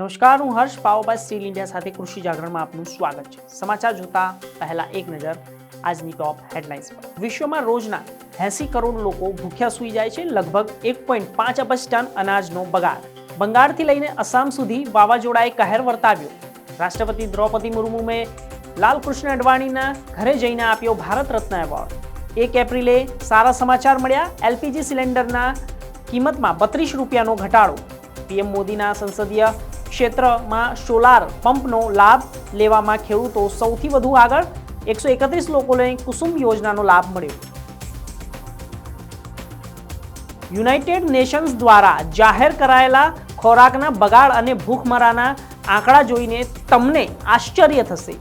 નમસ્કાર, હું હર્ષ પાવોબાજ steel India સાથે કૃષિ જાગરણમાં આપનું સ્વાગત છે. સમાચાર જોતા પહેલા એક નજર આજની ટોપ હેડલાઇન્સ પર. વિશ્વમાં રોજના એસી કરોડ લોકો ભૂખ્યા સૂઈ જાય છે, લગભગ એક પોઈન્ટ પાંચ અબજ ટન અનાજનો બગાડ. બંગાળથી લઈને અસામ સુધી વાવાઝોડાએ કહેર વર્તાવ્યો. રાષ્ટ્રપતિ દ્રૌપદી મુર્મુએ લાલકૃષ્ણ અડવાણીના ઘરે જઈને આપ્યો ભારત રત્ન એવોર્ડ. એક એપ્રિલે સારા સમાચાર મળ્યા. એલપીજી સિલિન્ડરના કિંમતમાં બત્રીસ રૂપિયાનો ઘટાડો. પીએમ મોદીના સંસદીય ક્ષેત્રમાં સોલાર પંપનો લાભ લેવામાં ખેડૂતો સૌથી વધુ આગળ. એકસો એકત્રીસ લોકોને કુસુમ યોજનાનો લાભ મળ્યો. યુનાઇટેડ નેશન્સ દ્વારા જાહેર કરાયેલા ખોરાકના બગાડ અને ભૂખમરાના આંકડા જોઈને તમને આશ્ચર્ય થશે.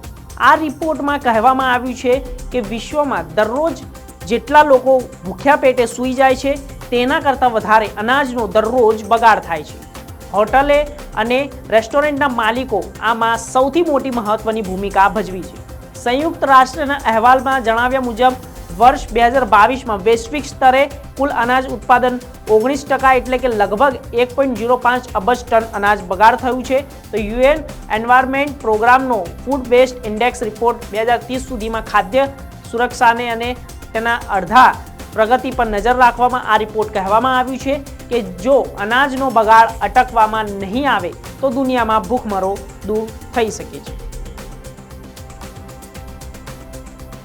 આ રિપોર્ટમાં કહેવામાં આવ્યું છે કે વિશ્વમાં દરરોજ જેટલા લોકો ભૂખ્યા પેટે સૂઈ જાય છે, તેના કરતાં વધારે અનાજનો દરરોજ બગાડ થાય છે. હોટલે અને રેસ્ટોરન્ટના માલિકો આમાં સૌથી મોટી મહત્વની ભૂમિકા ભજવી છે. સંયુક્ત રાષ્ટ્રના અહેવાલમાં જણાવ્યા મુજબ, વર્ષ બે હજાર બાવીસમાં વૈશ્વિક સ્તરે કુલ અનાજ ઉત્પાદન ઓગણીસ ટકા એટલે કે લગભગ એક પોઈન્ટ ઝીરો પાંચ અબજ ટન અનાજ બગાડ થયું છે. તો યુએન એન્વાયરમેન્ટ પ્રોગ્રામનો ફૂડ વેસ્ટ ઇન્ડેક્સ રિપોર્ટ બે હજાર ત્રીસ સુધીમાં ખાદ્ય સુરક્ષાને અને તેના અડધા પ્રગતિ પર નજર રાખવામાં આ રિપોર્ટ કહેવામાં આવ્યું છે. કે જો અનાજનો બગાડ અટકવામાં નહીં આવે, તો દુનિયામાં ભૂખમરો દૂર થઈ શકે છે.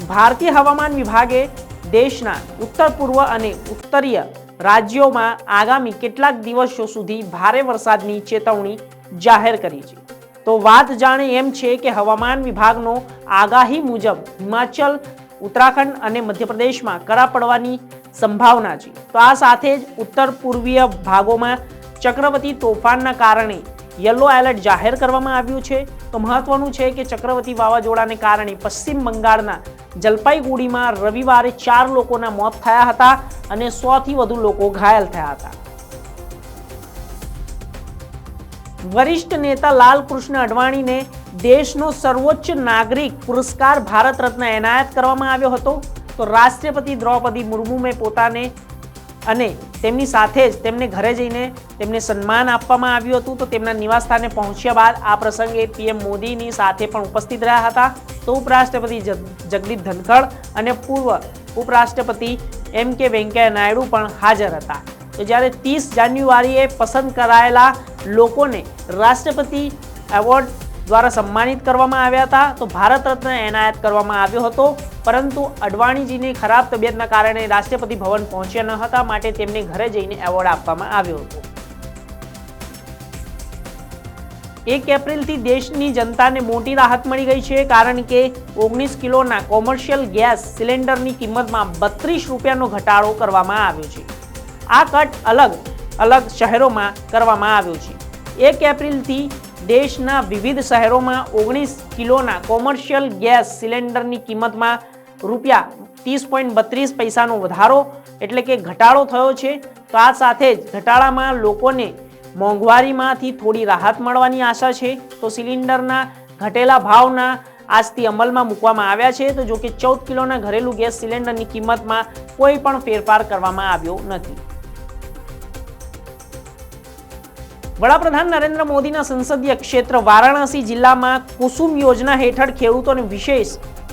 ભારતીય હવામાન વિભાગે દેશના ઉત્તર પૂર્વ અને ઉત્તરીય રાજ્યોમાં આગામી કેટલાક દિવસો સુધી ભારે વરસાદની ચેતવણી જાહેર કરી છે. તો વાત જાણે એમ છે કે હવામાન વિભાગનો આગાહી મુજબ હિમાચલ, ઉત્તરાખંડ અને મધ્યપ્રદેશમાં કરા પડવાની સંભાવના છે તો આ સાથે જ ઉત્તર પૂર્વીય ભાગોમાં ચક્રવતી તોફાનના કારણે યલો એલર્ટ જાહેર કરવામાં આવ્યું છે. તો મહત્વનું છે કે ચક્રવતી વાવાઝોડાને કારણે પશ્ચિમ બંગાળના જલપાઈગુડીમાં રવિવારે ચાર લોકોના મોત થયા હતા અને સોથી વધુ લોકો ઘાયલ થયા હતા. વરિષ્ઠ નેતા લાલકૃષ્ણ અડવાણીને દેશનો સર્વોચ્ચ નાગરિક પુરસ્કાર ભારત રત્ન એનાયત કરવામાં આવ્યો હતો. તો રાષ્ટ્રપતિ દ્રૌપદી મુર્મુએ પોતાને અને તેમની સાથે જ તેમને ઘરે જઈને તેમને સન્માન આપવામાં આવ્યું હતું. તો તેમના નિવાસસ્થાને પહોંચ્યા બાદ આ પ્રસંગે પીએમ મોદીની સાથે પણ ઉપસ્થિત રહ્યા હતા. તો ઉપરાષ્ટ્રપતિ જગ- જગદીપ ધનખડ અને પૂર્વ ઉપરાષ્ટ્રપતિ એમ કે વેંકૈયા નાયડુ પણ હાજર હતા. તો જ્યારે ત્રીસ જાન્યુઆરીએ પસંદ કરાયેલા લોકોને રાષ્ટ્રપતિ એવોર્ડ દ્વારા સન્માનિત કરવામાં આવ્યા હતા. તો ભારત રત્ન એનાયત કરવામાં આવ્યો હતો. પરંતુ અડવાણીજીની ખરાબ તબિયતના કારણે રાષ્ટ્રપતિ ભવન પહોંચ્યા ન હતા. માટે તેમને ઘરે જઈને એવોર્ડ આપવામાં આવ્યો હતો. એક એપ્રિલથી દેશની જનતાને મોટી રાહત મળી ગઈ છે. કારણ કે ઓગણીસ કિલોના કોમર્શિયલ ગેસ સિલિન્ડરની કિંમતમાં બત્રીસ રૂપિયાનો ઘટાડો કરવામાં આવ્યો છે. આ કટ અલગ અલગ શહેરોમાં કરવામાં આવ્યો છે. એક એપ્રિલથી દેશના વિવિધ શહેરોમાં ઓગણીસ કિલોના કોમર્શિયલ ગેસ સિલિન્ડરની કિંમતમાં રૂપિયા ત્રીસ પોઈન્ટ બત્રીસ પૈસાનો વધારો એટલે કે ઘટાડો થયો છે. તો આ સાથે જ ઘટાડામાં લોકોને મોંઘવારીમાંથી થોડી રાહત મળવાની આશા છે. તો સિલિન્ડરના ઘટેલા ભાવના આજથી અમલમાં મૂકવામાં આવ્યા છે. તો જો કે ચૌદ કિલોના ઘરેલું ગેસ સિલિન્ડરની કિંમતમાં કોઈ પણ ફેરફાર કરવામાં આવ્યો નથી. વડાપ્રધાન નરેન્દ્ર મોદીના સંસદીય ક્ષેત્ર વારાણસી જિલ્લામાં કુસુમ યોજના હેઠળ ખેડૂતોને વિશેષ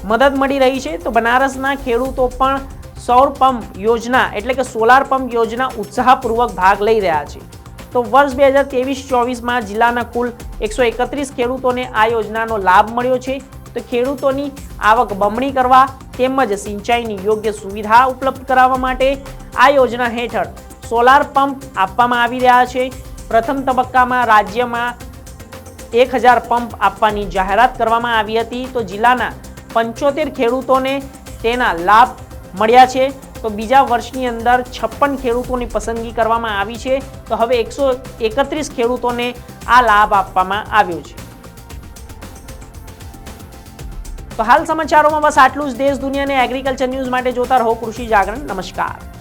મદદ મળી રહી છે. તો બનારસના ખેડૂતો પણ સૌર પંપ યોજના એટલે કે સોલાર પંપ યોજના ઉત્સાહપૂર્વક ભાગ લઈ રહ્યા છે. તો વર્ષ બે હજાર ત્રેવીસ ચોવીસમાં જિલ્લાના કુલ એકસો એકત્રીસ ખેડૂતોને આ યોજનાનો લાભ મળ્યો છે. તો ખેડૂતોની આવક બમણી કરવા તેમજ સિંચાઈની યોગ્ય સુવિધા ઉપલબ્ધ કરાવવા માટે આ યોજના હેઠળ સોલાર પંપ આપવામાં આવી રહ્યા છે. પ્રથમ તબક્કામાં રાજ્યમાં એક હજાર પંપ આપવાની જાહેરાત કરવામાં આવી હતી. તો જિલ્લાના પંચોતેર ખેડૂતોને તેના લાભ મળ્યા છે. તો બીજા વર્ષની અંદર છપ્પન ખેડૂતોની પસંદગી કરવામાં આવી છે. તો હવે એકસો એકત્રીસ ખેડૂતોને આ લાભ આપવામાં આવ્યો છે. તો હાલ સમાચારોમાં બસ આટલું જ. દેશ દુનિયા અને એગ્રીકલ્ચર ન્યૂઝ માટે જોતા રહો. કૃષિ જાગરણ. નમસ્કાર.